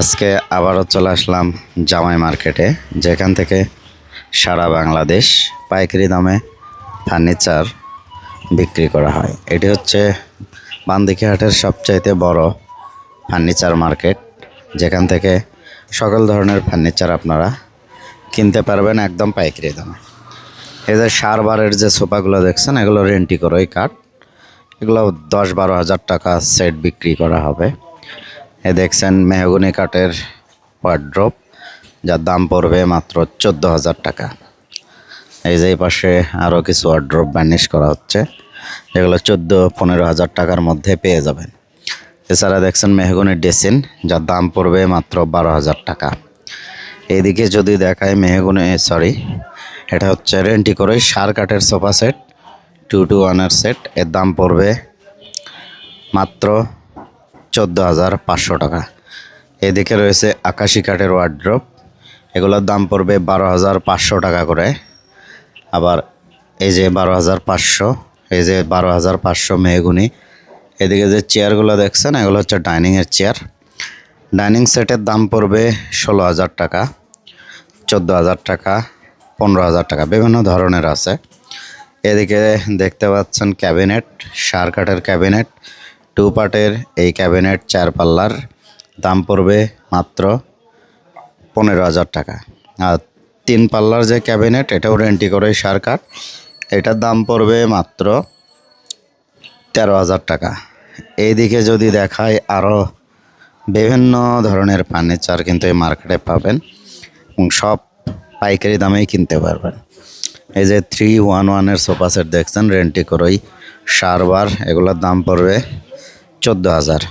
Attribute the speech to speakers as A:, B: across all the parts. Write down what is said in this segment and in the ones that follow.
A: আজকে আবারও চলে আসলাম জামাই মার্কেটে, যেখান থেকে সারা বাংলাদেশ পাইকারি দামে ফার্নিচার বিক্রি করা হয়। এটি হচ্ছে বান্দিকি হাটের সবচাইতে বড় ফার্নিচার মার্কেট, যেখান থেকে সকল ধরনের ফার্নিচার আপনারা কিনতে পারবেন একদম পাইকারি দামে। এই যে সারবারের যে সোফাগুলো দেখছেন, এগুলো রেন্টি করে কাঠ এগুলো দশ বারো হাজার টাকা সেট বিক্রি করা হবে। এ দেখছেন মেহগুনি কাঠের ওয়ার্ড্রপ যার দাম পড়বে মাত্র চোদ্দ হাজার টাকা। এই যে পাশে আরও কিছু ওয়ার্ড্রপ বার্নিশ করা হচ্ছে, যেগুলো চোদ্দ পনেরো হাজার টাকার মধ্যে পেয়ে যাবেন। এছাড়া দেখছেন মেহগুনির ডেসিন যার দাম পড়বে মাত্র বারো হাজার টাকা। এইদিকে যদি দেখায় মেহগুনি সরি এটা হচ্ছে রেন্টি করে সার কাঠের সোফা সেট টু টু ওয়ানের সেট এর দাম পড়বে মাত্র চোদ্দ হাজার পাঁচশো টাকা। এদিকে রয়েছে আকাশি কাঠের ওয়ার্ড্রপ এগুলোর দাম পড়বে বারো হাজার পাঁচশো টাকা করে। আবার এই যে বারো হাজার পাঁচশো, এই যে বারো হাজার পাঁচশো মেহগুনি। এদিকে যে চেয়ারগুলো দেখছেন, এগুলো হচ্ছে ডাইনিংয়ের চেয়ার ডাইনিং সেটের দাম পড়বে ষোলো হাজার টাকা, চোদ্দ হাজার টাকা, পনেরো হাজার টাকা, বিভিন্ন ধরনের আছে। এদিকে দেখতে পাচ্ছেন ক্যাবিনেট সার কাঠের ক্যাবিনেট টু পার্টের এই ক্যাবিনেট চার পাল্লার দাম পড়বে মাত্র পনেরো হাজার টাকা। আর তিন পাল্লার যে ক্যাবিনেট, এটাও রেন্টি করে সার কাঠ। এটার দাম পড়বে মাত্র তেরো হাজার টাকা। এইদিকে যদি দেখায় আরও বিভিন্ন ধরনের ফার্নিচার কিন্তু এই মার্কেটে পাবেন এবং সব পাইকারি দামেই কিনতে পারবেন। এই যে থ্রি ওয়ান ওয়ানের সোফা সেট দেখছেন, রেন্টি করই সারবার। এগুলোর দাম পড়বে চোদ্দ হাজার।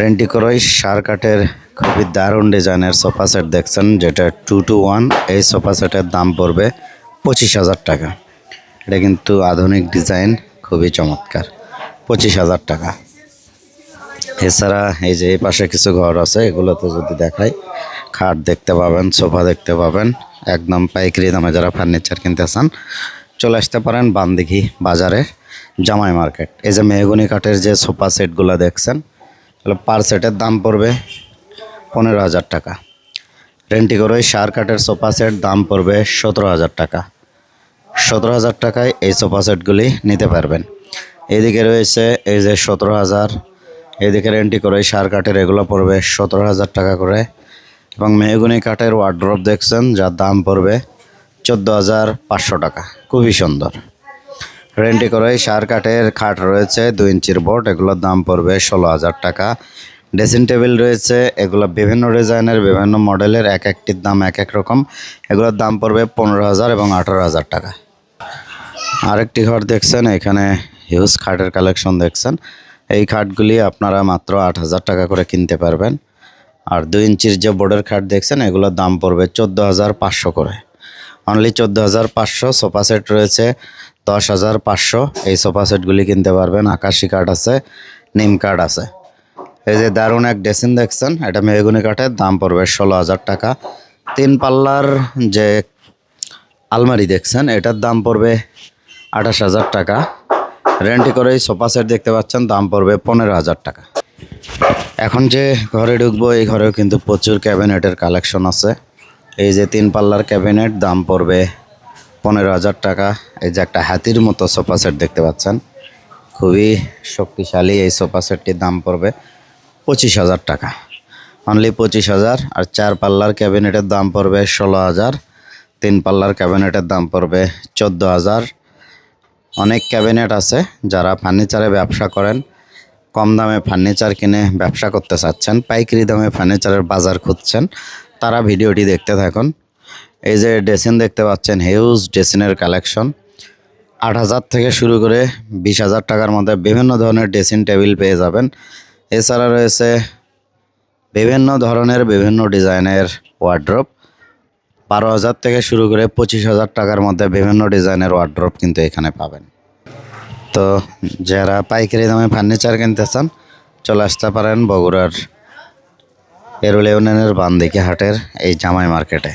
A: রেন্টি করই সার কাঠের খুবই দারুণ ডিজাইনের সোফা সেট দেখছেন, যেটা টু টু ওয়ান এই সোফা সেটের দাম পড়বে পঁচিশ হাজার টাকা। এটা কিন্তু আধুনিক ডিজাইন খুবই চমৎকার, পঁচিশ হাজার টাকা। এছাড়া এই যে এই পাশে কিছু ঘর আছে, এগুলোতে যদি দেখাই, খাট দেখতে পাবেন, সোফা দেখতে পাবেন, একদম পাইকারি দামে যারা ফার্নিচার কিনতে চান, চলে আসতে পারেন বান্দিঘি বাজারে। জামাই মার্কেট। এই যে মেহগুনি কাঠের যে সোফা সেটগুলো দেখছেন এগুলো পার সেটের দাম পড়বে পনেরো হাজার টাকা। রেন্টি করে সার কাঠের সোফা সেট দাম পড়বে সতেরো হাজার টাকা। সতেরো হাজার টাকায় এই সোফা সেটগুলি নিতে পারবেন। এদিকে রয়েছে এই যে সতেরো হাজার, এদিকে রেন্টি করে সার কাঠের এগুলো পড়বে সতেরো হাজার টাকা করে। এবং মেহগুনি কাঠের ওয়ার্ড্রপ দেখছেন, যার দাম পড়বে চোদ্দ হাজার পাঁচশো টাকা। খুবই সুন্দর। রেন্টি করে সার কাঠের খাট রয়েছে দু ইঞ্চির বোর্ড এগুলোর দাম পড়বে ষোলো হাজার টাকা। ড্রেসিং টেবিল রয়েছে, এগুলো বিভিন্ন ডিজাইনের, বিভিন্ন মডেলের, এক একটির দাম এক এক রকম। এগুলোর দাম পড়বে পনেরো হাজার এবং আঠারো হাজার টাকা। আরেকটি ঘর দেখছেন, এখানে হিউজ খাটের কালেকশন দেখছেন। এই খাটগুলি আপনারা মাত্র আট হাজার টাকা করে কিনতে পারবেন। আর দুই ইঞ্চির যে বোর্ডের খাট দেখছেন, এগুলোর দাম পড়বে চোদ্দ হাজার পাঁচশো করে। অনলি চোদ্দ হাজার পাঁচশো সোফা সেট রয়েছে দশ হাজার পাঁচশো। এই সোফা সেটগুলি কিনতে পারবেন। আকাশি কাঠ আছে, নিম কাঠ আছে। এই যে দারুণ এক ড্রেসিং দেখছেন, এটা মেহগুনি কাঠের, দাম পড়বে ষোলো হাজার টাকা। তিন পাল্লার যে আলমারি দেখছেন, এটার দাম পড়বে আঠাশ হাজার টাকা। রেন্টি করে এই সোফা সেট দেখতে পাচ্ছেন, দাম পড়বে পনেরো হাজার টাকা। এখন যে ঘরে ঢুকবো, এই ঘরেও কিন্তু প্রচুর ক্যাবিনেটের কালেকশন আছে। এই যে তিন পাল্লার ক্যাবিনেট দাম পড়বে পনেরো হাজার টাকা। এই যে একটা হাতির মতো সোফা সেট দেখতে পাচ্ছেন। খুবই শক্তিশালী এই সোফা সেটটির দাম পড়বে পঁচিশ হাজার টাকা। অনলি পঁচিশ হাজার। আর চার পাল্লার ক্যাবিনেটের দাম পড়বে ষোলো হাজার। তিন পাল্লার ক্যাবিনেটের দাম পড়বে চোদ্দ হাজার। অনেক ক্যাবিনেট আছে যারা ফার্নিচারে ব্যবসা করেন, কম দামে ফার্নিচার কিনে ব্যবসা করতে চাচ্ছেন, পাইকারি দামে ফার্নিচারের বাজার খুঁজছেন। তারা ভিডিওটি দেখতে থাকুন। এই যে ড্রেসিন দেখতে পাচ্ছেন হিউজ ড্রেসিনের কালেকশন আট হাজার থেকে শুরু করে বিশ হাজার টাকার মধ্যে বিভিন্ন ধরনের ড্রেসিং টেবিল পেয়ে যাবেন। এছাড়া রয়েছে বিভিন্ন ধরনের বিভিন্ন ডিজাইনের ওয়ার্ড্রপ বারো হাজার থেকে শুরু করে পঁচিশ হাজার টাকার মধ্যে বিভিন্ন ডিজাইনের ওয়ার্ড্রপ কিন্তু এখানে পাবেন। তো যারা পাইকারি দামে ফার্নিচার কিনতে চান, চলে আসতে পারেন বগুড়ার এরুল ইউনিয়নের বান্দিকে হাটের এই জামাই মার্কেটে।